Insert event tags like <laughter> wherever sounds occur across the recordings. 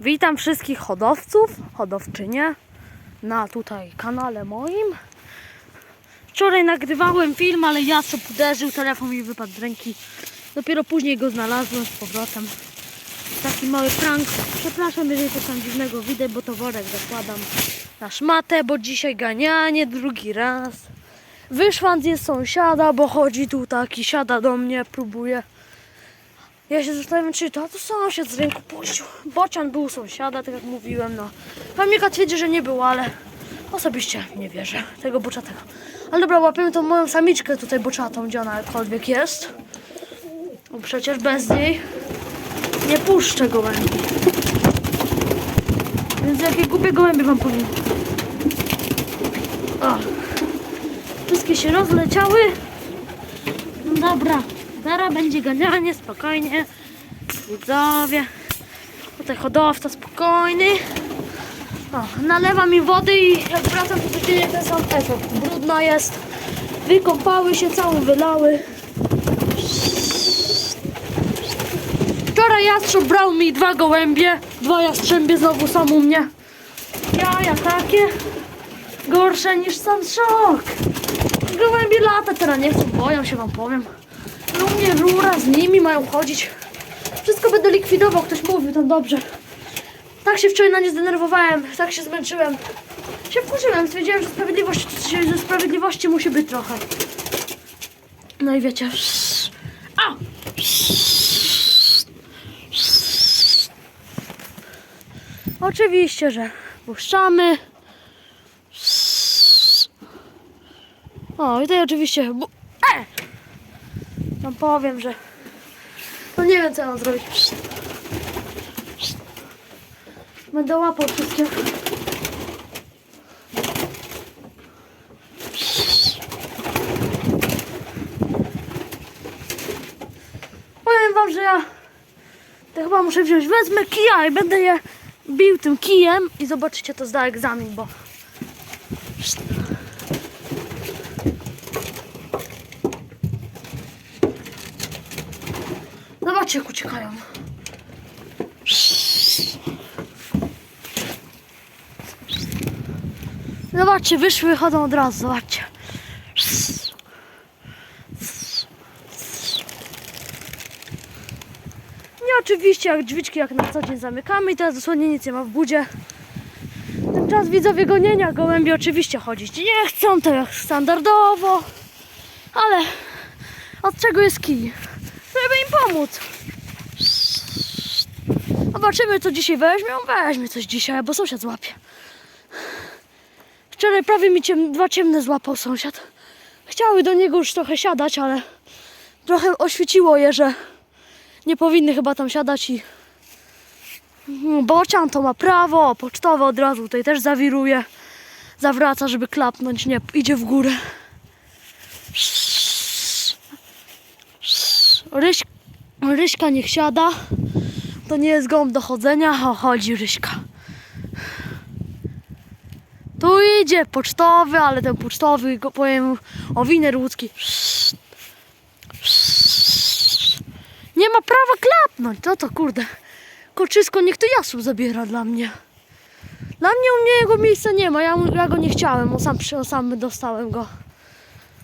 Witam wszystkich hodowców, hodowczynie na tutaj kanale moim. Wczoraj nagrywałem film, ale jastrzęb uderzył, telefon mi wypadł z ręki. Dopiero później go znalazłem z powrotem. Taki mały prank. Przepraszam, jeżeli coś tam dziwnego widać, bo to worek zakładam na szmatę, bo dzisiaj ganianie drugi raz. Wyszłam z sąsiada, bo chodzi tu taki, siada do mnie, próbuje. Ja się zastanawiam, czy to, to sąsiad z rynku puścił. Bocian był sąsiada, tak jak mówiłem, no. Kamilka twierdzi, że nie był, ale osobiście nie wierzę tego boczatego. Ale dobra, łapiemy tą moją samiczkę tutaj boczatą, gdzie ona jakkolwiek jest. Bo przecież bez niej nie puszczę gołębi. Więc jakie głupie gołębie wam powiem. O. Wszystkie się rozleciały. No dobra, zaraz będzie ganianie, spokojnie. Widzowie. Tutaj hodowca spokojny. O, nalewa mi wody i jak wracam to codziennie ten sam efekt. Brudna jest. Wykąpały się, całe wylały. Wczoraj jastrząb brał mi dwa gołębie. Dwa jastrzębie znowu są u mnie. Jaja takie. Gorsze niż sam szok. Gołębie lata teraz nie chcą, boją się wam powiem. Mnie rura, z nimi mają chodzić. Wszystko będę likwidował, ktoś mówił, to dobrze. Tak się wczoraj na nie zdenerwowałem, tak się zmęczyłem. Się wkurzyłem, stwierdziłem, że sprawiedliwość, że sprawiedliwości musi być trochę. No i wiecie. A! Oczywiście, że puszczamy. O, i tutaj oczywiście. E! Wam powiem, że. No nie wiem, co mam zrobić. Będę łapał wszystkie. Powiem wam, że ja to chyba muszę wziąć, wezmę kija i będę je bił tym kijem i zobaczycie, to zda egzamin, bo Jak uciekają. Zobaczcie, wyszły, chodzą od razu, zobaczcie. Nie oczywiście, jak drzwiczki jak na co dzień zamykamy i teraz dosłownie nic nie ma w budzie. Ten czas widzowie gonienia gołębi oczywiście chodzić nie chcą, to jak standardowo, ale od czego jest kij? Żeby im pomóc. Zobaczymy, co dzisiaj weźmie. Weźmie coś dzisiaj, bo sąsiad złapie. Wczoraj prawie mi ciem, dwa ciemne złapał sąsiad. Chciały do niego już trochę siadać, ale trochę oświeciło je, że nie powinny chyba tam siadać i Mm, Bocian to ma prawo, pocztowe od razu tutaj też zawiruje. Zawraca, żeby klapnąć, nie, idzie w górę. Ryś, Ryśka niech siada. To nie jest gołąb do chodzenia. O, chodzi Ryśka. Tu idzie pocztowy, ale ten pocztowy, go powiem, o winer łódzki. Nie ma prawa klapnąć. To to kurde. Koczysko niech to jasł zabiera dla mnie. Dla mnie u mnie jego miejsca nie ma. Ja, ja go nie chciałem. On sam, on sam dostałem go.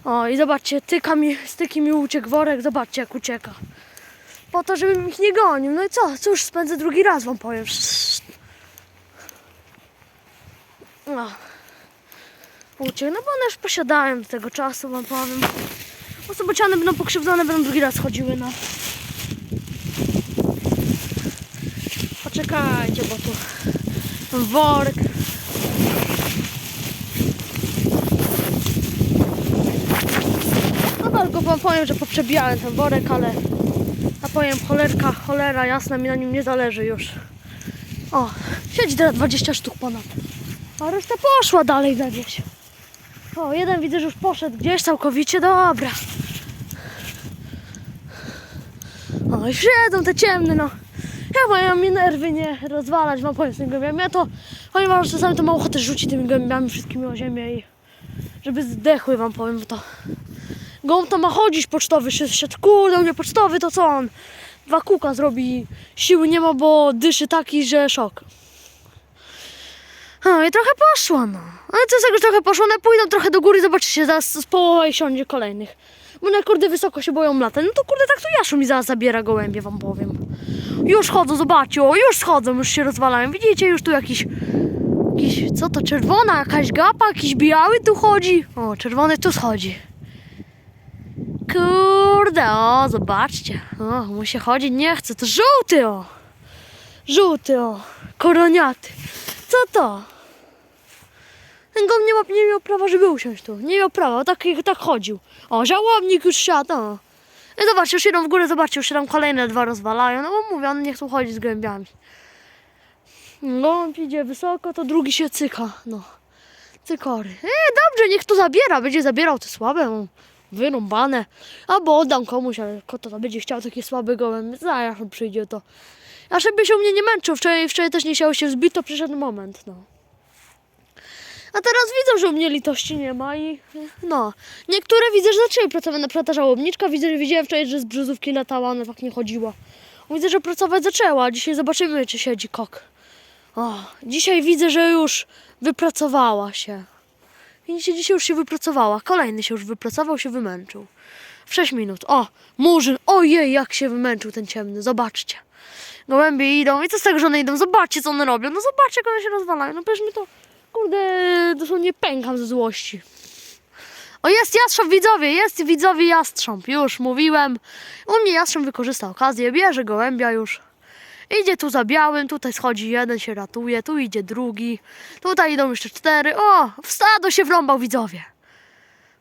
O i zobaczcie, tyka mi, styki mi uciekł worek, zobaczcie jak ucieka. Po to, żebym ich nie gonił. No i co? Cóż, spędzę drugi raz wam powiem. No. Uciekł, no bo one już posiadałem do tego czasu, wam powiem. Osobociane będą pokrzywdzone, będą drugi raz chodziły na... Poczekajcie, bo tu worek. No tylko wam powiem, że poprzebijałem ten worek, ale a powiem cholerka, cholera jasna mi na nim nie zależy już. O, siedzi teraz 20 sztuk ponad. A reszta poszła dalej na wieś. O, jeden widzę, że już poszedł gdzieś całkowicie, dobra. O, i siedzą te ciemne, no. Ja mają mi nerwy nie rozwalać, wam powiem z tym gołębiami. Ja to, powiem wam, że czasami to mam ochotę rzucić tymi gołębiami wszystkimi o ziemię i żeby zdechły wam powiem, bo to Gołąb to ma chodzić pocztowy, się szedł, kurde, u mnie pocztowy, to co on? dwa kółka zrobi, siły nie ma, bo dyszy taki, że szok. No i trochę poszło, no. Ale co z tego, trochę poszło, one pójdą trochę do góry, zobaczycie, zaraz z połowy siądzie kolejnych. Bo one kurde wysoko się boją latać. No to kurde tak to Jaszu mi zaraz zabiera gołębie, wam powiem. Już chodzą, zobaczcie, o, już schodzą, już się rozwalają. Widzicie, już tu jakiś, jakiś, co to, czerwona jakaś gapa, jakiś biały tu chodzi. O, czerwony tu schodzi. Kurde, o, zobaczcie. O, mu się chodzić nie chce, to żółty, o. Żółty, o, koroniaty. Co to? Ten gom nie, ma, nie miał prawa, żeby usiąść tu. Nie miał prawa, tak, tak chodził. O, żałobnik już siadł, o. I zobaczcie, już idą w górę, zobaczcie, już się tam kolejne dwa rozwalają. No bo mówię, one nie chcą chodzić z gołębiami. Gołąb idzie wysoko, to drugi się cyka, no. Cykory. E, dobrze, niech to zabiera, będzie zabierał te słabe. Wyrąbane. Albo oddam komuś, ale kto to będzie chciał takie słabe gołębie, zaraz przyjdzie to. A żeby się mnie nie męczył, wczoraj, wczoraj też nie chciało się wzbić, to przyszedł moment, no. A teraz widzę, że u mnie litości nie ma i no. Niektóre widzę, że zaczęły pracować, na przykład ta żałobniczka, widzę, że widziałem wczoraj, że z brzozówki latała, ona tak nie chodziła. Widzę, że pracować zaczęła, dzisiaj zobaczymy, czy siedzi kok. O, dzisiaj widzę, że już wypracowała się. Widzicie, dzisiaj już się wypracowała. Kolejny się już wypracował, się wymęczył. W 6 minut. O, murzyn. Ojej, jak się wymęczył ten ciemny. Zobaczcie. Gołębie idą. I co z tego, że one idą? Zobaczcie, co one robią. No zobaczcie, jak one się rozwalają. No przecież mi to, kurde, dosłownie pękam ze złości. O, jest jastrząb, widzowie, jest widzowie jastrząb. Już mówiłem. U mnie jastrząb wykorzysta okazję, bierze gołębia już. Idzie tu za białym, tutaj schodzi jeden, się ratuje, tu idzie drugi, tutaj idą jeszcze cztery. O, w stado się wrąbał, widzowie.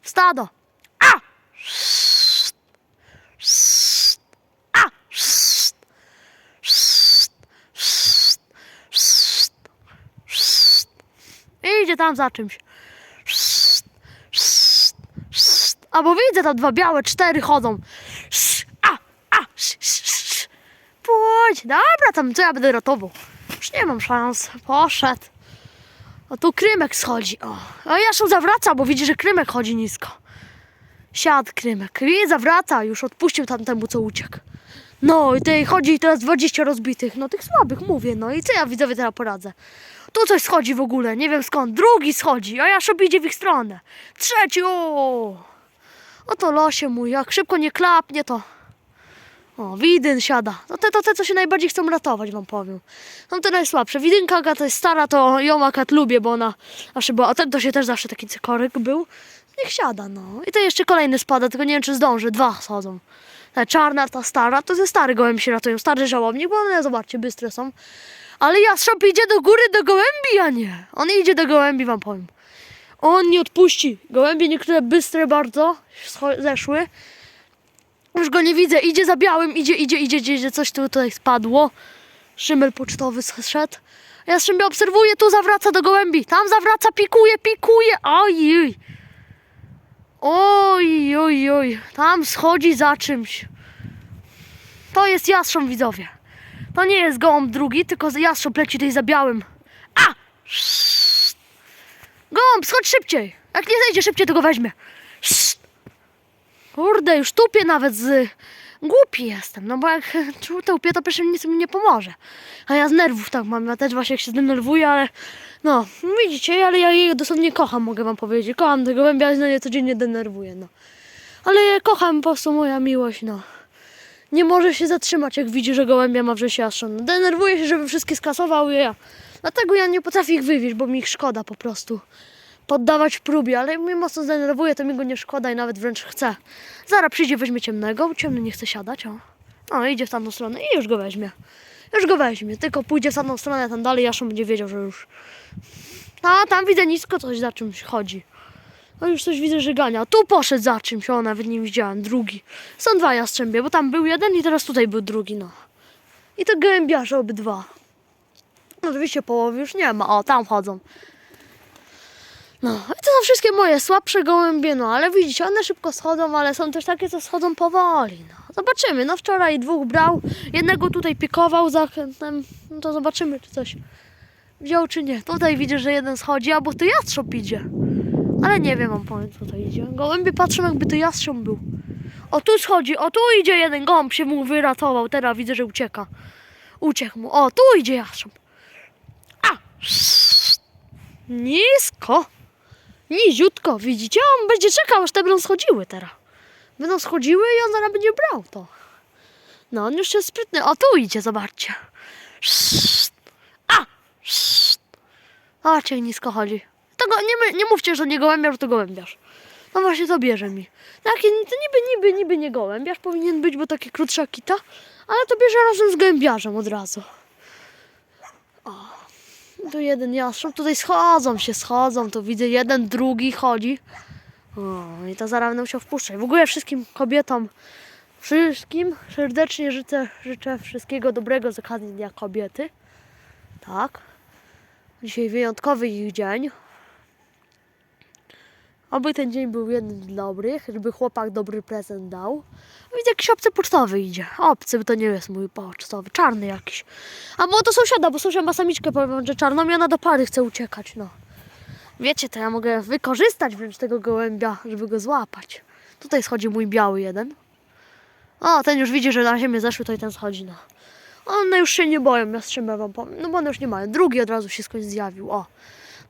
W stado. A! A! Idzie tam za czymś. Albo widzę tam dwa białe, cztery chodzą. A! A! Pójdź, dobra, tam co ja będę ratował? Już nie mam szans. Poszedł. A tu Krymek schodzi. O, a Jaszą zawraca, bo widzi, że Krymek chodzi nisko. Siadł Krymek. I zawraca, już odpuścił tamtemu, co uciekł. No i tej chodzi teraz 20 rozbitych. No tych słabych mówię, no i co ja widzowie teraz poradzę? Tu coś schodzi w ogóle, nie wiem skąd. Drugi schodzi, a Jaszą idzie w ich stronę. Trzeci, o! Oto losie mój, jak szybko nie klapnie, to... O, widyn siada. No te to te, co się najbardziej chcą ratować, wam powiem. No te najsłabsze. Widynka Aga to jest stara, to ją akurat lubię, bo ona zawsze była. A ten to się też zawsze taki cykorek był. Niech siada, no. I to jeszcze kolejny spada, tylko nie wiem, czy zdąży. Dwa schodzą. Ta czarna, ta stara, to ze stary gołębi się ratują. Stary żałobnik, bo one, zobaczcie, bystre są. Ale jastrząb idzie do góry do gołębi, a nie. On idzie do gołębi, wam powiem. On nie odpuści. Gołębie niektóre bystre bardzo zeszły. Już go nie widzę, idzie za białym, idzie, idzie, idzie, idzie, idzie. coś tu tutaj spadło. Szymel pocztowy zszedł. Jastrzębie obserwuje, tu zawraca do gołębi. Tam zawraca, pikuje, pikuje. Oj, oj, oj, oj. Tam schodzi za czymś. To jest jastrząb, widzowie. To nie jest gołąb drugi, tylko jastrząb leci tutaj za białym. A! Gołąb, schodź szybciej. Jak nie zejdzie szybciej, to go weźmie. Kurde, już tupię nawet z... Głupi jestem, no bo jak <laughs> tupię, to przecież nic mi nie pomoże. A ja z nerwów tak mam, ja też właśnie jak się zdenerwuję, ale... No, widzicie, ale ja jej dosłownie kocham, mogę wam powiedzieć. Kocham tego gołębia, ale mnie codziennie denerwuję, no. Ale ja kocham po prostu moja miłość, no. Nie może się zatrzymać, jak widzi, że gołębia ma wrzesiaszą. No, denerwuję się, żeby wszystkie skasował ja. Dlatego ja nie potrafię ich wywieźć, bo mi ich szkoda po prostu poddawać próbie, ale mnie mocno zdenerwuje, to mi go nie szkoda i nawet wręcz chce. Zaraz przyjdzie, weźmie ciemnego, ciemny nie chce siadać, o. O, idzie w tamtą stronę i już go weźmie. Już go weźmie, tylko pójdzie w tamtą stronę, tam dalej Jaszą będzie wiedział, że już... A, tam widzę nisko coś za czymś chodzi. No już coś widzę, że gania. Tu poszedł za czymś, o, nawet nie widziałem, drugi. Są dwa jastrzębie, bo tam był jeden i teraz tutaj był drugi, no. I to gołębiarze obydwa. No oczywiście połowy już nie ma, o, tam chodzą. No, i to są wszystkie moje słabsze gołębie, no ale widzicie, one szybko schodzą, ale są też takie, co schodzą powoli, no. Zobaczymy, no wczoraj dwóch brał, jednego tutaj pikował zachętem, no to zobaczymy, czy coś wziął, czy nie. Tutaj widzę, że jeden schodzi, albo to jastrząb idzie. Ale nie wiem, wam powiem, co to idzie. Gołębie patrzą, jakby to jastrząb był. O tu schodzi, o tu idzie jeden gąb się mu wyratował. Teraz widzę, że ucieka. Uciekł mu. O, tu idzie jastrząb. A! Nisko. Niziutko, widzicie? On będzie czekał, aż te będą schodziły teraz. Będą schodziły i on zaraz będzie brał to. No, on już jest sprytny. O, tu idzie, zobaczcie. A! Zobaczcie, jak nisko chodzi. Tego, nie, my- nie mówcie, że nie gołębiarz, to gołębiarz. No właśnie, to bierze mi. Taki, to niby, niby, niby nie gołębiarz powinien być, bo takie krótsza kita, ale to bierze razem z gołębiarzem od razu. Tu jeden jastrząb, tutaj schodzą się, schodzą, to widzę jeden, drugi chodzi. O, i to zaraz będę musiał wpuszczać. W ogóle wszystkim kobietom, wszystkim serdecznie życzę, życzę wszystkiego dobrego z okazji Dnia Kobiety. Tak. Dzisiaj wyjątkowy ich dzień. Oby ten dzień był jednym z dobrych, żeby chłopak dobry prezent dał. Widzę, jakiś obcy pocztowy idzie. Obcy, bo to nie jest mój pocztowy, czarny jakiś. A bo to sąsiada, bo sąsiad ma samiczkę, powiem, że czarną i ona do pary chce uciekać, no. Wiecie, to ja mogę wykorzystać wręcz tego gołębia, żeby go złapać. Tutaj schodzi mój biały jeden. O, ten już widzi, że na ziemię zeszły, to i ten schodzi, no. One już się nie boją, jastrzębia wam powiem. No bo one już nie mają. Drugi od razu się skądś zjawił, o.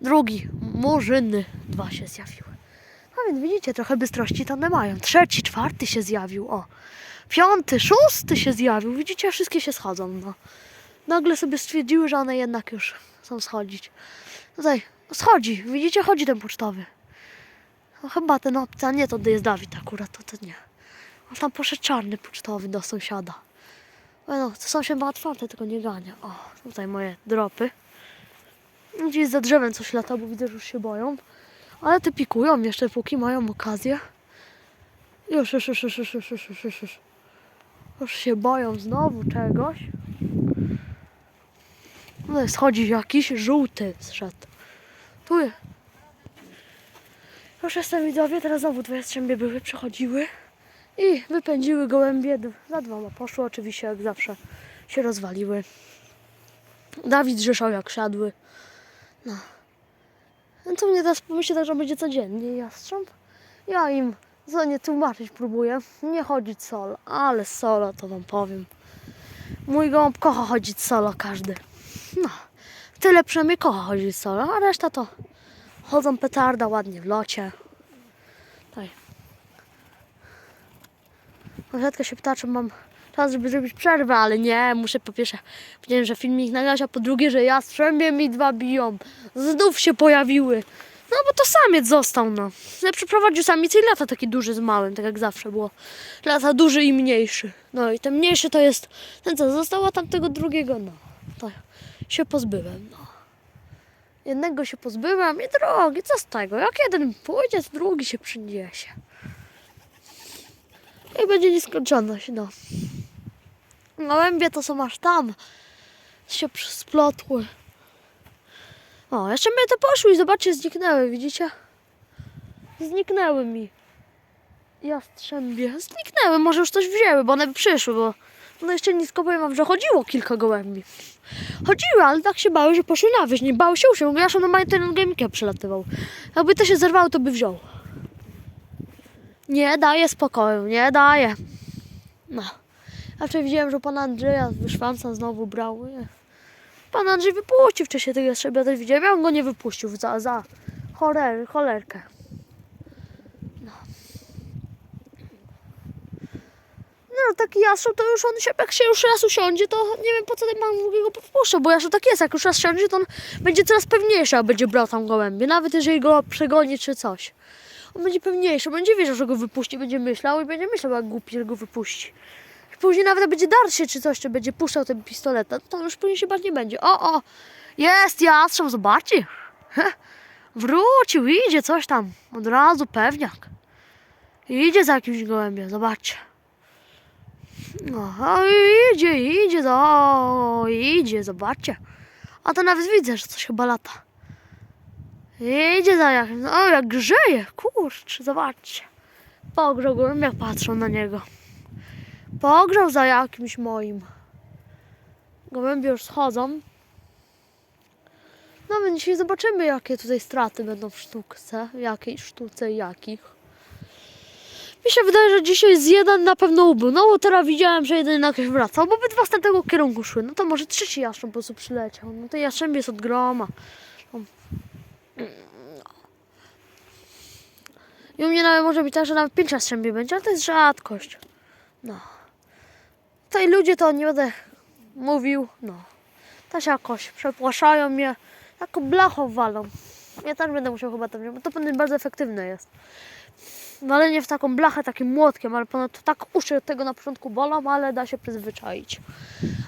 Drugi, murzyny, dwa się zjawiły. Więc widzicie, trochę bystrości one mają. Trzeci, czwarty się zjawił, o. Piąty, szósty się zjawił. Widzicie, wszystkie się schodzą, no. Nagle sobie stwierdziły, że one jednak już chcą schodzić. Tutaj, schodzi, widzicie, chodzi ten pocztowy. No chyba ten obcy, a nie, to jest Dawid akurat, to, to nie. A tam poszedł czarny pocztowy do sąsiada. No, to sąsiad ma otwarte, tylko nie gania. O, tutaj moje dropy. Gdzieś za drzewem coś lata, bo widzę, że już się boją. Ale te pikują jeszcze, póki mają okazję. Już, już, już, już, już, już, już, już, już, już. Już się boją znowu czegoś. No, schodzi jakiś żółty zszedł. Tu jest. Już jestem widzowie, teraz znowu dwie strzębie były, przechodziły. I wypędziły gołębie. Za dwoma poszły, oczywiście jak zawsze się rozwaliły. Dawid rzeszał jak siadły. No. No co mnie teraz pomyśli, tak, że będzie codziennie jastrząb? Ja im co nie tłumaczyć próbuję. Nie chodzić solo, ale solo to wam powiem. Mój gołąb kocha chodzić solo każdy. No. Tyle przynajmniej kocha chodzić solo, a reszta to chodzą petarda ładnie w locie. Tutaj. Sąsiadka się pyta, mam czas, żeby zrobić przerwę, ale nie, muszę po pierwsze powiedzieć, że filmik nagrać, a po drugie, że jastrzębie mi dwa biją. Znów się pojawiły. No bo to samiec został, no. Ja przyprowadził samicę i lata taki duży z małym, tak jak zawsze było. Lata duży i mniejszy. No i ten mniejszy to jest ten, co został, a tamtego drugiego, no. To się pozbyłem, no. Jednego się pozbyłem i drugi, co z tego? Jak jeden pójdzie, to drugi się przyniesie. I będzie nieskończoność, no. Gołębie to są aż tam. Się splotły. O, jeszcze mnie to poszły i zobaczcie, zniknęły, widzicie? Zniknęły mi. Jastrzębie. Zniknęły, może już coś wzięły, bo one przyszły, bo no jeszcze nisko powiem wam, że chodziło kilka gołębi. Chodziły, ale tak się bały, że poszły na wieś. Nie bały się usią. Ja normalnie ten gębkę przylatywał. Jakby to się zerwało, to by wziął. Nie daje spokoju, nie daje. No. Wczoraj widziałem, że pan Andrzeja wyszwanca znowu brał. Pan Andrzej wypuścił wcześniej tego jastrzębia, też widziałem. Ja on go nie wypuścił za, za choler, cholerkę. No. No, taki jastrząb to już on się, jak się już raz usiądzie, to nie wiem po co ten pan drugiego wpuszcza, bo jastrząb tak jest, jak już raz siądzie, to on będzie coraz pewniejszy, a będzie brał tam gołębie, nawet jeżeli go przegoni czy coś. On będzie pewniejszy, będzie wiedział, że go wypuści, będzie myślał i będzie myślał, jak głupi, że go wypuści. Później nawet będzie darł się czy coś, czy będzie puszczał ten pistolet, no to już później się bać nie będzie. O, o, jest jastrząb, zobaczcie. Wrócił, idzie coś tam, od razu pewniak. Idzie za jakimś gołębiem, zobaczcie. No, a idzie, idzie, o, idzie, zobaczcie. A to nawet widzę, że coś chyba lata. Idzie za jakimś, no jak grzeje, kurczę, zobaczcie. Pogrzał go, jak patrzą na niego. Pogrzał za jakimś moim. Gołębie już schodzą. No więc dzisiaj zobaczymy, jakie tutaj straty będą w sztuce, w jakiej sztuce i jakich. Mi się wydaje, że dzisiaj z jeden na pewno ubył. No bo teraz widziałem, że jeden jakoś wracał, bo obydwa z tamtego kierunku szły. No to może trzeci jaszcząb po prostu przyleciał. No to jaszczębie jest od groma. No. I u mnie nawet może być tak, że nawet pięć jastrzębi będzie, ale to jest rzadkość. No. Tutaj ludzie to nie będę mówił, no. Też jakoś przepłaszają mnie, taką blachą walą. Ja też będę musiał chyba to wziąć, bo to pewnie bardzo efektywne jest. Walenie w taką blachę takim młotkiem, ale ponad to tak uszy od tego na początku bolą, ale da się przyzwyczaić.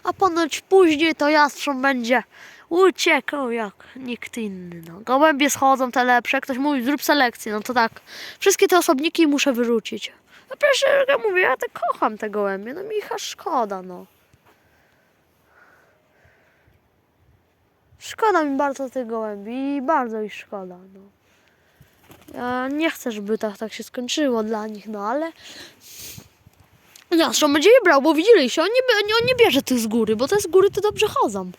A ponoć później to jastrząb będzie uciekał jak nikt inny. No. Gołębie schodzą te lepsze, ktoś mówi zrób selekcję, no to tak. Wszystkie te osobniki muszę wyrzucić. No proszę, ja mówię, ja tak kocham te gołębie, no mi szkoda, no. Szkoda mi bardzo tych gołębi i bardzo ich szkoda, no. Ja nie chcę, żeby tak, tak się skończyło dla nich, no ale... Jastrząb będzie je brał, bo widzieliście, on nie, on nie bierze tych z góry, bo te z góry to dobrze chodzą.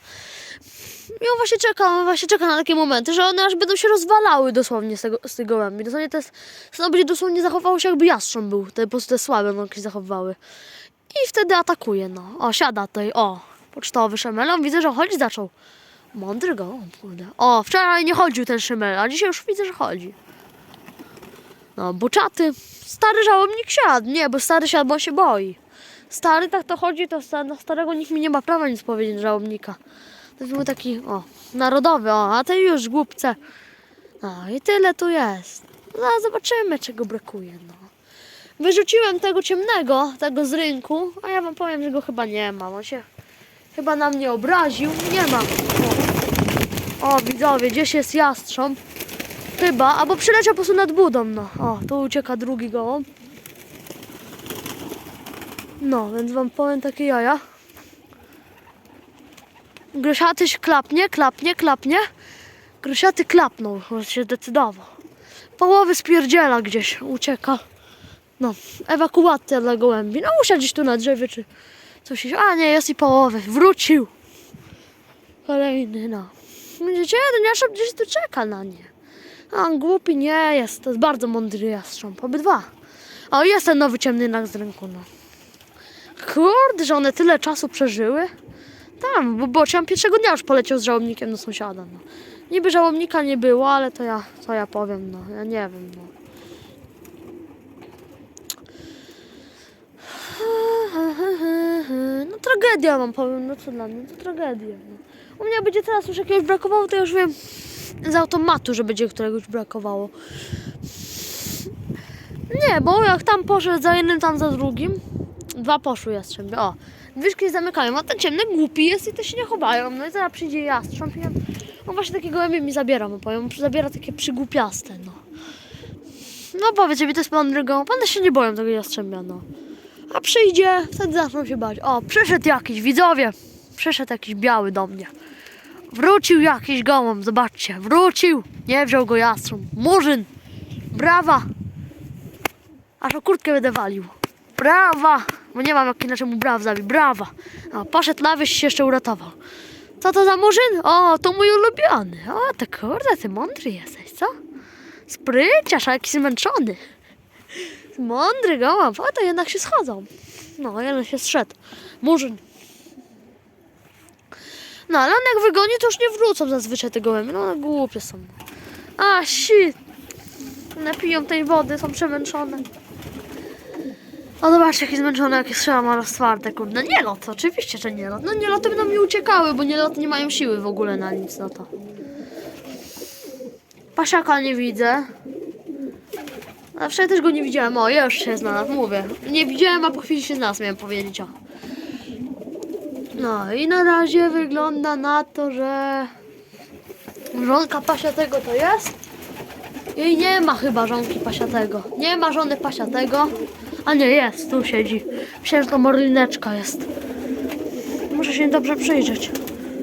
On właśnie czeka, on właśnie czeka na takie momenty, że one aż będą się rozwalały dosłownie z, tego, z tych gołębi. Dosłownie to będzie dosłownie zachowało się jakby jastrząb był, te po prostu te słabe no, się zachowywały. I wtedy atakuje, no. O, siada tutaj, o, pocztowy szemelon, widzę, że chodzić zaczął. Mądry gołąb, kurde. O, wczoraj nie chodził ten szymel, a dzisiaj już widzę, że chodzi. No, buczaty. Stary żałobnik siadł. Nie, bo stary siadł, bo się boi. Stary tak to chodzi, to na starego nikt mi nie ma prawa nic powiedzieć żałobnika. To był taki, o, narodowy, o, a ty już głupce. No i tyle tu jest. No, zobaczymy, czego brakuje, no. Wyrzuciłem tego ciemnego, tego z rynku, a ja wam powiem, że go chyba nie ma. On się chyba na mnie obraził. Nie ma. O, o widzowie, gdzieś jest jastrząb. Chyba, albo przyleciał po prostu nad budą, no. O, tu ucieka drugi gołąb. No, więc wam powiem takie jaja. Grosiatyś klapnie, klapnie, klapnie. Grosiaty klapnął, on się decydował. Połowy spierdziela gdzieś, ucieka. No, ewakuacja dla gołębi. No, usiadł gdzieś tu na drzewie, czy coś. się- A nie, jest i połowy. Wrócił. Kolejny, no. Widzicie, ten jastrząb gdzieś tu czeka na nie. A on głupi nie jest, to jest bardzo mądry jastrząb, obydwa. O, jest ten nowy ciemny nak z rynku, no. Kurde, że one tyle czasu przeżyły. Tam, bo bocian pierwszego dnia już poleciał z żałobnikiem do sąsiada, no. Niby żałobnika nie było, ale to ja, to ja powiem, no. Ja nie wiem, no. No tragedia mam powiem, no co dla mnie, to tragedia. No. U mnie będzie teraz już jakiegoś brakowało, to już wiem z automatu, że będzie któregoś brakowało. Nie, bo jak tam poszedł za jednym, tam za drugim, dwa poszły jastrzębie. O, drzwiczki zamykają, a ten ciemny głupi jest i te się nie chowają. No i zaraz przyjdzie jastrząb i on, on właśnie takie gołębie mi zabiera, bo powiem, zabiera takie przygłupiaste, no. No powiedzcie mi, to jest mądry gołąb, one się nie boją tego jastrzębia, no. A przyjdzie, wtedy zaczną się bać. O, przyszedł jakiś, widzowie, przyszedł jakiś biały do mnie. Wrócił jakiś gołąb, zobaczcie, wrócił. Nie wziął go jastrząb. Murzyn, brawa. Aż o kurtkę będę walił. Brawa, bo nie mam jak inaczej mu braw zabić. Brawa. O, poszedł na wieś się jeszcze uratował. Co to za murzyn? O, to mój ulubiony. O, to kurde, ty mądry jesteś, co? Spryciarz, a jakiś zmęczony. Mądry gołąb, o to jednak się schodzą. No, jeden się zszedł. Murzyn. No, ale on jak wygoni, to już nie wrócą zazwyczaj te gołębie. No, głupie są. A, shit. Napiją tej wody, są przemęczone. O, zobaczcie, jakie zmęczone, jakie strzała ma roztwarte, kurde. Nie lot, oczywiście, że nie lot. No nie loty będą mi uciekały, bo nie loty nie mają siły w ogóle na nic, no to. Pasiaka nie widzę. A wczoraj też go nie widziałem. O, już się znalazł, mówię. Nie widziałem, a po chwili się znalazł, miałem powiedzieć. O. No i na razie wygląda na to, że żonka pasiatego to jest. Jej nie ma chyba żonki pasiatego. Nie ma żony pasiatego. A nie, jest, tu siedzi. Myślałem, że to morlineczka jest. Muszę się dobrze przyjrzeć.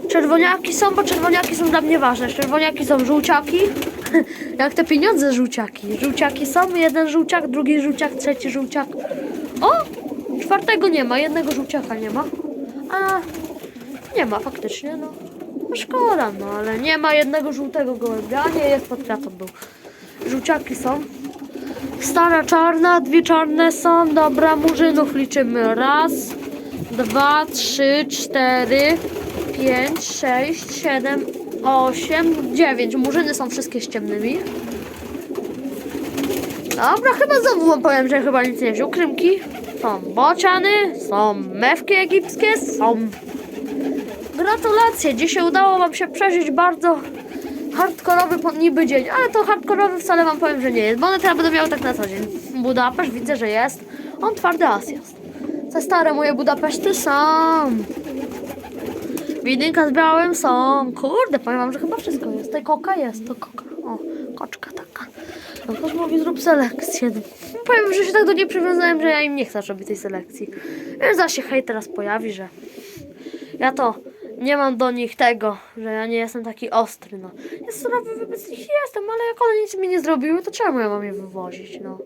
Czerwoniaki są, bo czerwoniaki są dla mnie ważne. Czerwoniaki są żółciaki. <laughs> Jak te pieniądze żółciaki. Żółciaki są, jeden żółciak, drugi żółciak, trzeci żółciak. O! Czwartego nie ma, jednego żółciaka nie ma. A nie ma faktycznie, no. no szkoda, no ale nie ma jednego żółtego gołębia. A nie, jest pod kratą był. Żółciaki są. Stara czarna, dwie czarne są. Dobra, murzynów liczymy. Raz, dwa, trzy, cztery, pięć, sześć, siedem, osiem, dziewięć. Murzyny są wszystkie z ciemnymi. Dobra, chyba znowu wam powiem, że chyba nic nie wziął. Krymki są bociany, są mewki egipskie, są. Gratulacje, dzisiaj udało wam się przeżyć bardzo hardkorowy niby dzień, ale to hardkorowy wcale wam powiem, że nie jest, bo one teraz będą miały tak na co dzień. Budapeszt widzę, że jest. On twardy as jest. Te stare moje Budapeszty są. Widynka z białym są. Kurde, powiem wam, że chyba wszystko jest. Tutaj koka jest, to koka. O, koczka taka. No Kozmowi zrób selekcję. Powiem, że się tak do niej przywiązałem, że ja im nie chcę robić tej selekcji. Wiesz, zaś się hej teraz pojawi, że ja to nie mam do nich tego, że ja nie jestem taki ostry, no. Ja surowy wobec nich jestem, ale jak one nic mi nie zrobiły, to czemu ja mam je wywozić, no.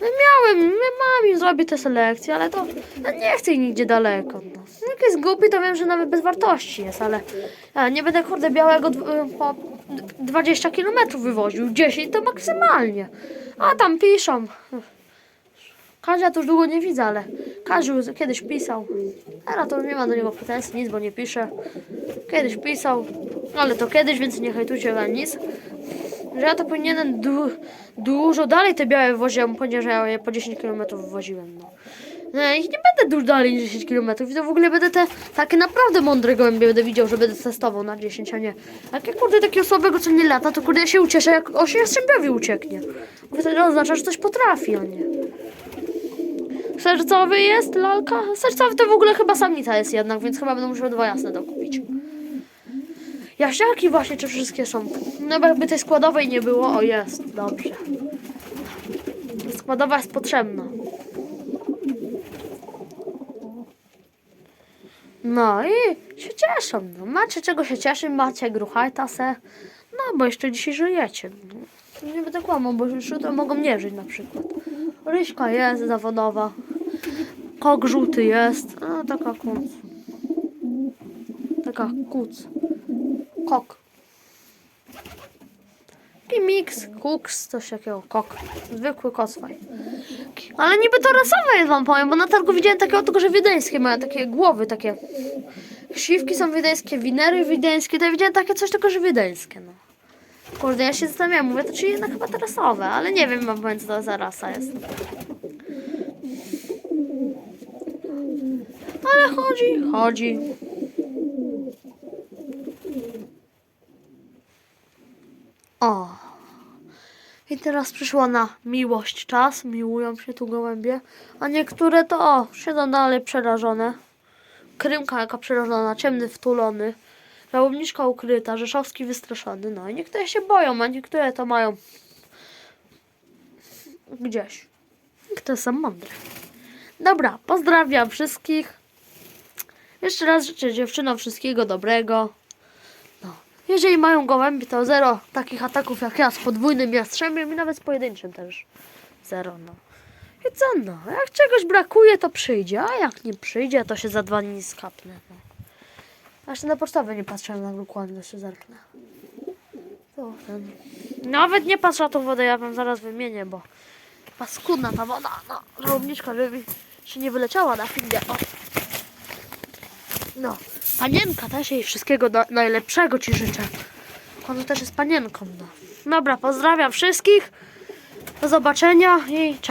No miałem, mam im zrobić te selekcje, ale to ja nie chcę ich nigdzie daleko, no. Jak jest głupi, to wiem, że nawet bez wartości jest, ale ja nie będę, kurde, białego dw- po 20 km wywoził, 10 to maksymalnie. A tam piszą. Kazia to już długo nie widzę, ale Kaziu kiedyś pisał. Teraz to nie ma do niego pretensji, nic, bo nie pisze. Kiedyś pisał, ale to kiedyś, więc nie hejtujcie na nic. Że ja to powinienem du dużo dalej te białe wywoziłem, ponieważ ja je po 10 km wywoziłem. No. No, ich nie będę dużo dalej niż 10 km. To w ogóle będę te takie naprawdę mądre gołębie będę widział, że będę testował na 10, a nie. Jak ja kurde takiego słabego co nie lata, to kurde ja się ucieszę, jak osi jastrzębiowi ucieknie. Bo wtedy oznacza, że coś potrafi, a nie. Sercowy jest lalka? Sercowy to w ogóle chyba samica jest jednak, więc chyba będę musiał dwa jasne dokupić. Jaśniaki właśnie, czy wszystkie są? No jakby tej składowej nie było, o jest, dobrze. Składowa jest potrzebna. No i się cieszą. No. Macie czego się cieszyć, macie gruchajta se. No bo jeszcze dzisiaj żyjecie. No. Nie będę kłamał, bo jutro mogą nie żyć na przykład. Ryśka jest zawodowa. Kok żółty jest. No taka kuc. Taka kuc. Kok. Miks, kuks, coś takiego, kok. Zwykły koswaj. Ale niby to rasowe jest wam powiem, bo na targu widziałem takie tylko, że wiedeńskie mają takie głowy, takie. Siwki są wiedeńskie, winery wiedeńskie, to ja widziałem takie coś tylko, że wiedeńskie, no. Kurde, ja się zastanawiam, mówię, to czy jednak chyba to rasowe, ale nie wiem wam powiem, co to za rasa jest. Ale chodzi, chodzi. O. I teraz przyszła na miłość czas. Miłują się tu gołębie. A niektóre to o, siedzą dalej przerażone. Krymka jaka przerażona, ciemny wtulony. Żałobniczka ukryta, Rzeszowski wystraszony. No i niektóre się boją, a niektóre to mają gdzieś. Niektóre są mądre. Dobra, pozdrawiam wszystkich. Jeszcze raz życzę dziewczynom wszystkiego dobrego. No. Jeżeli mają gołębie, to zero takich ataków jak ja z podwójnym jastrzębiem i nawet z pojedynczym też zero, no. I co no, jak czegoś brakuje, to przyjdzie, a jak nie przyjdzie, to się za dwa dni skapnę, no. A Jeszcze na podstawę nie patrzyłem na dokładnie, się zerknę. Nawet nie patrz na tą wodę, ja wam zaraz wymienię, bo paskudna ta woda, no. Żałobniczka, żeby się nie wyleciała na filmie, o. No, panienka też jej wszystkiego na, najlepszego ci życzę. Ona też jest panienką, no. Dobra, pozdrawiam wszystkich. Do zobaczenia i cześć.